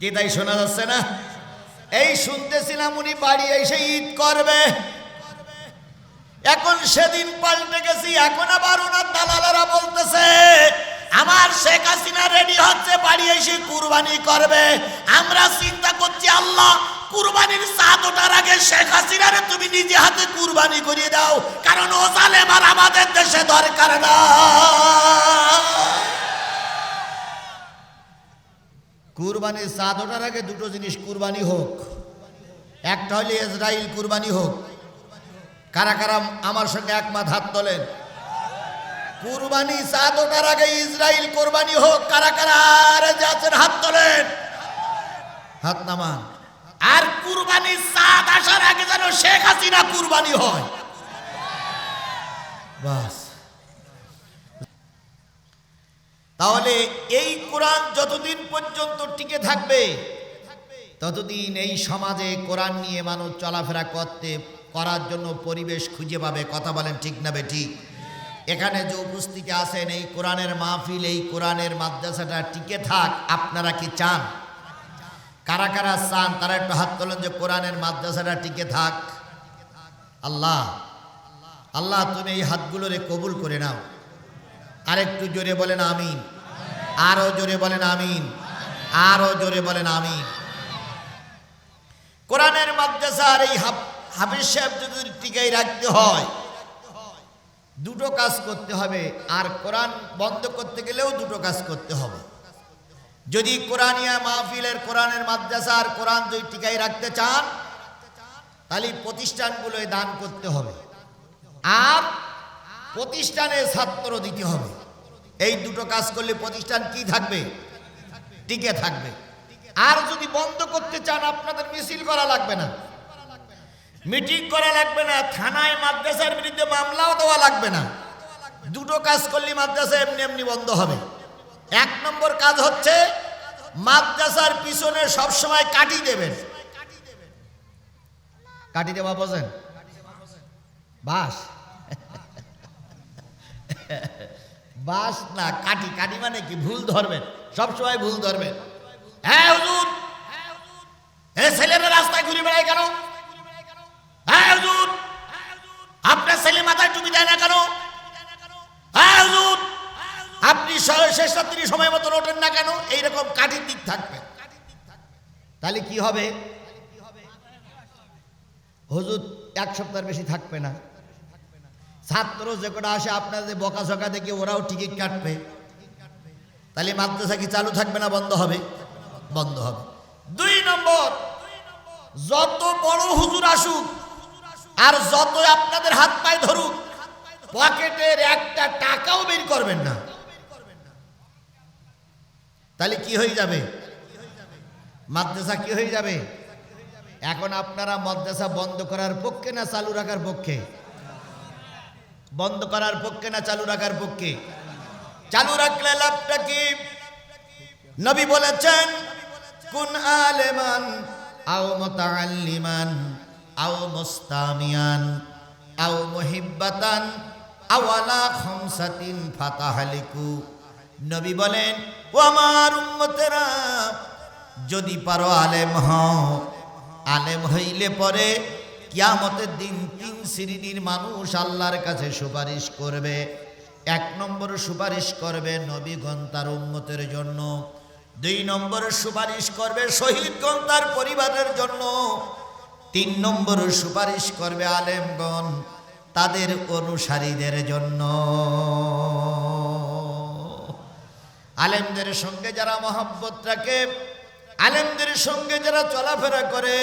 কি তাই শোনা যাচ্ছে না? এই শুনতেছিলাম উনি বাড়ি এসে ঈদ করবে। এখন সেদিন পাল্টে গেছি, এখন আবার ওনার দালালেরা বলতেছে, আমার শেখ হাসিনা রেডি হচ্ছে, বাড়ি এসে কুরবানি করবে। আমরা চিন্তা করছি, আল্লাহ, কুরবানির চাঁদ ওঠার আগে শেখ হাসিনারে তুমি নিজে হাতে কুরবানি করিয়ে দাও, কারণ ও আর আমাদের দেশে দরকার না। কুরবানির চাঁদ ওঠার আগে দুটো জিনিস কুরবানি হোক। একটা হলে ইসরায়েল কুরবানি হোক। কারা কারা আমার সঙ্গে একমাত হাত তোলেন? কুরবানি চাঁদ ওঠার আগে ইসরায়েল কোরবানি হোক। কারা কারা আর হাত তোলেন। হাত নামান। আর কুরবানি চাঁদ আসার আগে যেন শেখ হাসিনা কুরবানি হয়। তাহলে এই কোরআন যতদিন পর্যন্ত টিকে থাকবে, ততদিন এই সমাজে কোরআন নিয়ে মানুষ চলাফেরা করতে, করার জন্য পরিবেশ খুঁজে পাবে। কথা বলেন ঠিক না ঠিক? এখানে যে উপস্থিতি আছেন, এই কোরআনের মাহফিল, এই কোরআনের মাদ্রাসাটা টিকে থাক, আপনারা কি চান? কারা কারা চান, তারা একটু হাত তোলেন যে কোরআনের মাদ্রাসাটা টিকে থাক। আল্লাহ আল্লাহ তুমি এই হাতগুলোরে কবুল করে নাও। আরেকটু জোরে বলেন আমিন। আরও জোরে বলেন আমিন। আরও জোরে বলেন আমিন। কোরআনের মাদ্রাসার এই হাফিজ সাহেব যদি টিকাই রাখতে হয়, দুটো কাজ করতে হবে। আর কোরআন বন্ধ করতে গেলেও দুটো কাজ করতে হবে। যদি কোরআনিয়া মাহফিলের কোরআনের মাদ্রাসা আর কোরআন যদি টিকাই রাখতে চান, তাহলে প্রতিষ্ঠানগুলোয় দান করতে হবে। আর প্রতিষ্ঠানে ছাত্র দিতে হবে। এই দুটো কাজ করলে প্রতিষ্ঠান কি থাকবে? টিকে থাকবে। আর যদি বন্ধ করতে চান, আপনাদের মিছিল করা লাগবে না। মিটিং করা লাগবে না। থানায় মাদ্রাসার বিরুদ্ধে মামলাও দেওয়া লাগবে না। দুটো কাজ করলে মাদ্রাসা এমনি এমনি বন্ধ হবে। এক নম্বর কাজ হচ্ছে, মাদ্রাসার পিছনে সবসময় কাটি দেবেন। কাটি দেওয়া বোঝেন? বাস। বাস না কাটি কাটি মানে কি? ভুল ধরবেন। সবসময় ভুল ধরবেন। হ্যাঁ হুজুর। এ ছেলেরা রাস্তায় ঘুরে বেড়ায় কেন? হ্যাঁ হুজুর। আপনার ছেলে মাথায় টুপি দেয় না কেন? হ্যাঁ হুজুর। আপনি শেষ রাত্রি সময় মতো ওঠেন না কেন? এইরকম কাঠির দিক থাকবে। তাহলে কি হবে? হুজুর, এক সপ্তাহের বেশি থাকবে না। ছাত্র যে কটা আসে, আপনাদের বকা ঝকা দেখে ওরাও টিকিট কাটবে। তাহলে মাদ্রাসা কি চালু থাকবে না বন্ধ হবে? বন্ধ হবে। দুই নম্বর, যত বড় হুজুর আসুক আর যত আপনাদের হাত পায়ে ধরুক, পকেটের একটা টাকাও বের করবেন না। তাহলে কি হয়ে যাবে? মাদ্রাসা কি হয়ে যাবে? এখন আপনারা মাদ্রাসা বন্ধ করার পক্ষে না চালু রাখার পক্ষে? বন্ধ করার পক্ষে না চালু রাখার পক্ষে? চালু রাখলে লাভটা কি? নবী বলেছেন, কুন আলেমান আও মুতাআল্লিমান আও মুস্তামিয়ান আও মুহিব্বাতান আও আলা খামসাতিন ফাতাহালিকু। নবী বলেন, ও আমার উম্মতেরা, যদি পারো আলেম হও, আলেম হইলে পরে কিয়ামতের দিন তিন শ্রেণির মানুষ আল্লাহর কাছে সুপারিশ করবে। এক নম্বর সুপারিশ করবে নবীগণ তার উন্মতের জন্য। দুই নম্বর সুপারিশ করবে শহীদগণ তার পরিবারের জন্য। তিন নম্বর সুপারিশ করবে আলেমগণ তাদের অনুসারীদের জন্য। আলেমদের সঙ্গে যারা মহব্বত রাখে, আলেমদের সঙ্গে যারা চলাফেরা করে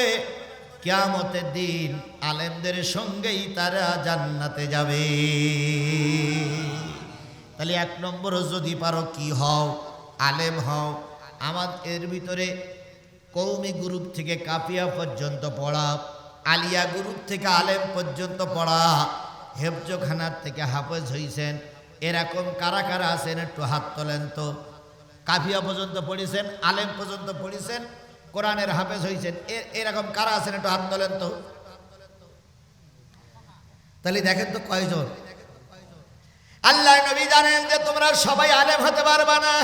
কিয়ামতের দিন আলেমদের সঙ্গেই তারা জান্নাতে যাবে। তাহলে এক নম্বর যদি পারো কি হও? আলেম হও। আমার এর ভিতরে কৌমি গ্রুপ থেকে কাফিয়া পর্যন্ত পড়া, আলিয়া গ্রুপ থেকে আলেম পর্যন্ত পড়া, হেফজখানার থেকে হাফেজ হইছেন। এরকম কারা কারা আছেন একটু হাত তোলেন তো। কাফিয়া পর্যন্ত পড়েছেন, আলেম পর্যন্ত পড়েছেন কোরআনের হাফেজ হয়েছেন এরকম কারা আছেন একটু হাত তোলেন তো। তাহলে দেখেন তো কয়জন। আল্লাহ নবী জানেন যে তোমরা সবাই আলেম হতে পারবা না।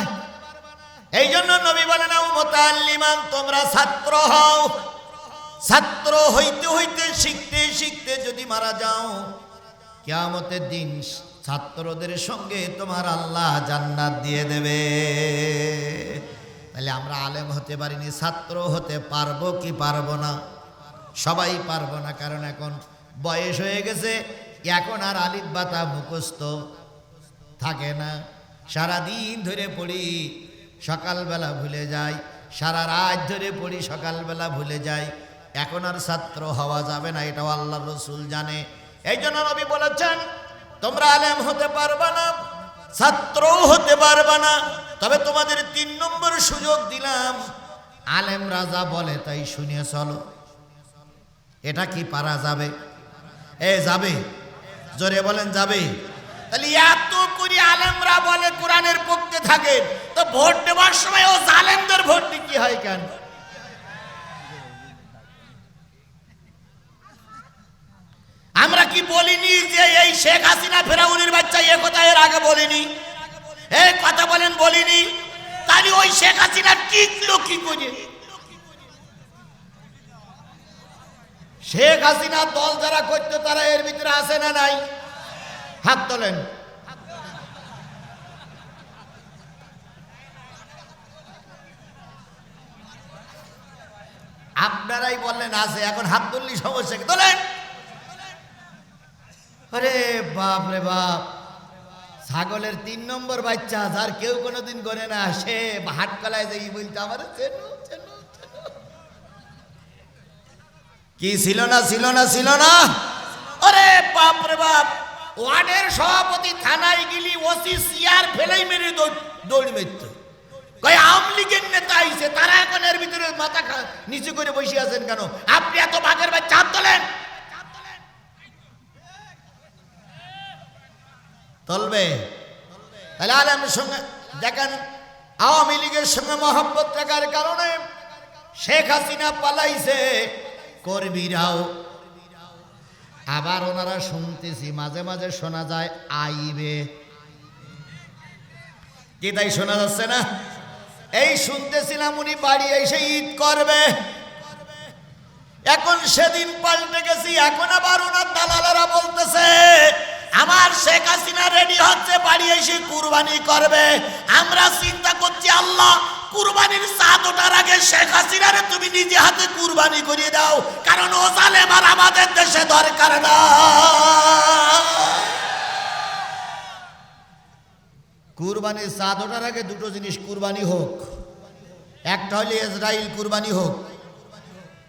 এই জন্য নবী বলেন আউ মোতাল্লিমান তোমরা ছাত্র হও। ছাত্র হইতে হইতে, শিখতে শিখতে যদি মারা যাও, কিয়ামতের দিন ছাত্রদের সঙ্গে তোমার আল্লাহ জান্নাত দিয়ে দেবে। তাহলে আমরা আলেম হতে পারিনি, ছাত্র হতে পারব কি পারব না? সবাই পারব না, কারণ এখন বয়স হয়ে গেছে, এখন আর আলিফ বাতা মুখস্থ থাকে না। সারা দিন ধরে পড়ি, সকালবেলা ভুলে যাই, সারা রাত ধরে পড়ি, সকালবেলা ভুলে যাই। এখন আর ছাত্র হওয়া যাবে না, এটাও আল্লাহ রসুল জানে। এই জন্য নবী বলেছেন, তোমরা আলেম হতে পারবা না, ছাত্রও হতে পারবা না। তবে তোমাদের তিন নম্বর সুযোগ দিলাম। আলেম রাজা বলে, তাই শুনিয়ে চলো। এটা কি পারা যাবে? এ, যাবে। জোরে বলেন, যাবে। তাহলে এত করি আলেমরা বলে কোরআনের পক্ষে থাকে, তো ভোট দেওয়ার সময় ও জালেমদের ভোট কি হয় কেন? আমরা কি বলিনি যে এই শেখ হাসিনা, ফেরাউনির বাচ্চা এ কথা এর আগে বলিনি? এই কথা বলেন বলিনি। তাহলে ওই শেখ হাসিনা টিকলো কি করে? শেখ হাসিনা দল যারা করতো, তারা এর ভিতরে আসে না নাই? হাত তোলেন। আপনারাই বললেন আছে, এখন হাত তুললি সমস্যা তোলেন। আরে বাপ রে বাপ। ছাগলের তিন নম্বর বাচ্চা, যার কেউ কোনোদিন গনে না, সে হাট কলায় যাই বলতে আমার কি ছিল না ছিল না ছিল না? আরে বাপ রে বাপ, ওয়ার্ডের সভাপতি থানায় গেলি, ওসি সিয়ার ফেলেই মেরে দৌড়- মেরত। কই আওয়ামী লীগের নেতা আইছে, তারা এখন এর ভিতরে মাথা নিচু করে বসে আছেন কেন? আপনি এত তলবে তাহলে আলমের সঙ্গে দেখেন, আওয়ামী লীগের সঙ্গে মহব্বত রাখার কারণে শেখ হাসিনা পালাইছে, কর্মীরাও। আবার ওনারা শুনতেছি, মাঝে মাঝে শোনা যায়, আইবে। কি তাই শোনা যাচ্ছে না? এই শুনতেছিলাম উনি বাড়ি এসে ঈদ করবে। এখন সেদিন পাল্টে গেছি, এখন আবার ওনার দালালেরা বলতেছে আমার শেখ হাসিনা রেডি হচ্ছে, বাড়ি এসে কুরবানি করবে। আমরা চিন্তা করছি, আল্লাহ, কুরবানির চাঁদ ওঠার আগে শেখ হাসিনারে তুমি নিজে হাতে কুরবানি করিয়ে দাও। কারণ ও জালেম আর আমাদের দেশে দরকার না। কুরবানির চাঁদ ওঠার আগে দুটো জিনিস, কুরবানি হোক। একটা হলে ইসরায়েল কুরবানি হোক।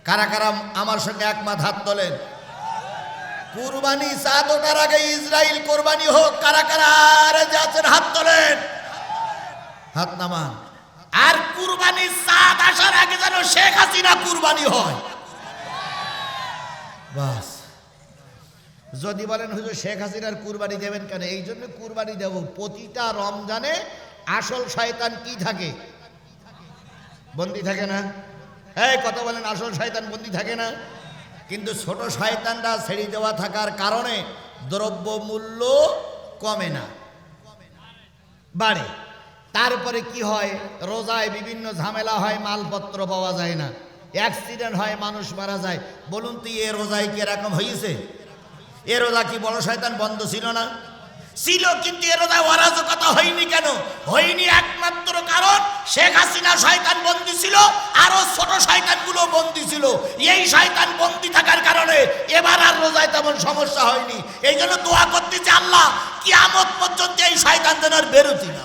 কারা কারা আমার সঙ্গে একমাত হাত তোলেন? কুরবানি চাঁদ ওঠার আগে ইসরায়েল কোরবানি হোক, কারা কারা আর যাচ্ছেন হাত তোলেন। হাত নামান। আর কুরবানি চাঁদ আসার আগে যেন শেখ হাসিনা কুরবানি হয়। বাস। যদি বলেন, হুজুর, শেখ হাসিনার কুরবানি দেবেন কেন? এই জন্য কুরবানি দেব। প্রতিটা রমজানে আসল শয়তান কি থাকে? বন্দি থাকে না? এই, কথা বলেন, আসল শয়তান বন্দি থাকে না? কিন্তু ছোট শয়তানরা ছেড়ে দেওয়া থাকার কারণে দ্রব্য মূল্য কমে না। বাড়ে। তারপরে কি হয়? রোজায় বিভিন্ন ঝামেলা হয়, মালপত্র পাওয়া যায় না। অ্যাক্সিডেন্ট হয়, মানুষ মারা যায়। বলুন তুই এ রোজায় কি এরকম হয়েছে এ রোজা কি বড় শয়তান বন্ধ ছিল না? ছিল, কিন্তু এর অরাজকতা হয়নি কেন? হয়নি একমাত্র কারণ, শেখ হাসিনা শয়তান বন্দি ছিল, আরও ছোট শয়তানগুলো বন্দি ছিল। এই শয়তান বন্দি থাকার কারণে এবার আর রোজায় তেমন সমস্যা হয়নি। এই জন্য দোয়া করতেছে আল্লাহ, কিয়ামত পর্যন্ত এই শয়তান যেন আর বেরোতি না।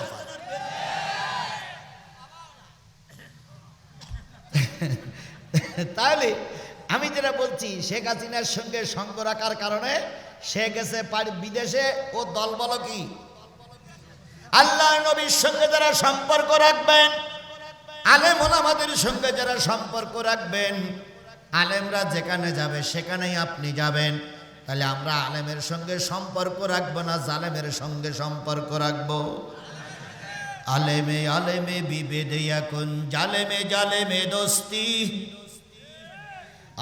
তাহলে আমি যেটা বলছি, শেখ হাসিনার সঙ্গে সঙ্গ রাখার কারণে সে গেছে বিদেশে, ও দল বলো কি? আল্লাহ নবীর সঙ্গে যারা সম্পর্ক রাখবেন, আলেম আমাদের সঙ্গে যারা সম্পর্ক রাখবেন, আলেমরা যেখানে যাবে সেখানেই আপনি যাবেন। তাহলে আমরা আলেমের সঙ্গে সম্পর্ক রাখব না জালেমের সঙ্গে সম্পর্ক রাখব? আলেমে আলেমে বিবেদে এখন জালেমে জালেমে দোস্তি।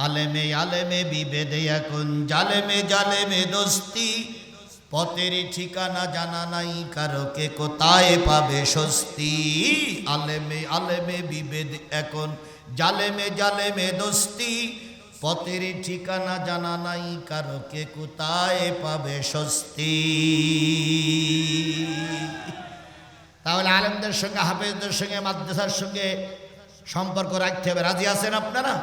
আলেমে আলেমে বিবেদে এখন, জালেমে জালেমে দোস্তি। পথের ঠিকানা জানা নাই, কারও কে কোথায় পাবে স্বস্তি? আলেমে আলেমে বিভেদ এখন, জালেমে জালেমে দোস্তি। পথের ঠিকানা জানা নাই, কারও কে কোথায় পাবে স্বস্তি? তাহলে আলেমদের সঙ্গে, হাফেজদের সঙ্গে, মাদ্রাসার সঙ্গে সম্পর্ক রাখতে হবে। রাজি আছেন আপনারা?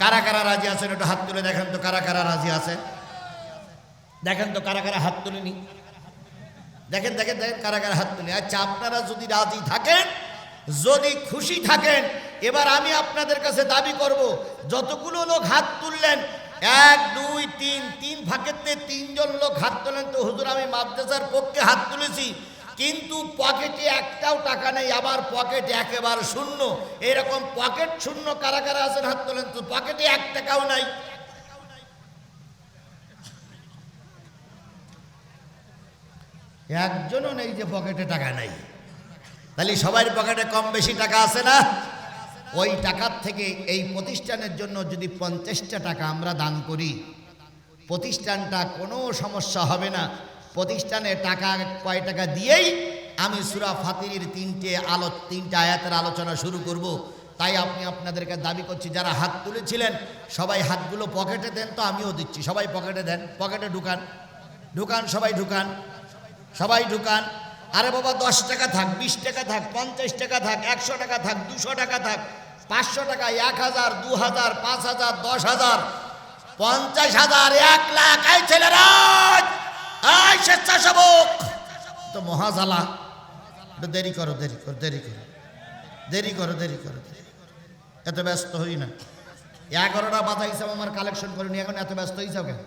কারা কারা রাজি আছেন একটু হাত তুলে দেখেন তো, কারা কারা রাজি আছেন দেখেন তো কারা কারা হাত তুলেনি। দেখেন দেখেন দেখেন কারা কারা হাত তুলে আচ্ছা আপনারা যদি রাজি থাকেন, যদি খুশি থাকেন, এবার আমি আপনাদের কাছে দাবি করব, যতগুলো লোক হাত তুললেন, এক, দুই, তিন তিন ভাগেতে তিনজন লোক হাত তোলেন তো হুজুর, আমি মাদ্রাসার পক্ষে হাত তুলেছি। কিন্তু পকেটে একটাও টাকা নেই, আবার পকেট একেবারে শূন্য। এরকম পকেট শূন্য কারা কারা আছেন? হাত তোলেন তো, পকেটে এক টাকাও নাই। একজনও নেই যে পকেটে টাকা নাই। তাহলে সবার পকেটে কম বেশি টাকা আছে না? ওই টাকার থেকে এই প্রতিষ্ঠানের জন্য যদি পঞ্চাশটা টাকা আমরা দান করি, প্রতিষ্ঠানটা কোনো সমস্যা হবে না। প্রতিষ্ঠানে টাকা, কয় টাকা দিয়েই আমি সুরা ফাতির তিনটে আলো, তিনটে আয়াতের আলোচনা শুরু করব। তাই আপনি আপনাদেরকে দাবি করছি, যারা হাত তুলেছিলেন, সবাই হাতগুলো পকেটে দেন তো আমিও দিচ্ছি। সবাই পকেটে দেন, পকেটে ঢুকান। ঢুকান, সবাই ঢুকান। সবাই ঢুকান। আরে বাবা, দশ টাকা থাক, বিশ টাকা থাক, পঞ্চাশ টাকা থাক, একশো টাকা থাক, দুশো টাকা থাক, পাঁচশো টাকা, এক হাজার, দু হাজার, পাঁচ হাজার, দশ হাজার, পঞ্চাশ হাজার, এক লাখ। এই ছেলেরা এই স্বেচ্ছাসেবক। তো মহাজালা, একটু দেরি করো দেরি করো দেরি করো। দেরি করো দেরি করো। এত ব্যস্ত হই না। এগারোটা হিসাবে আমার কালেকশন করিনি, এখন এত ব্যস্ত হয়েছে কেন?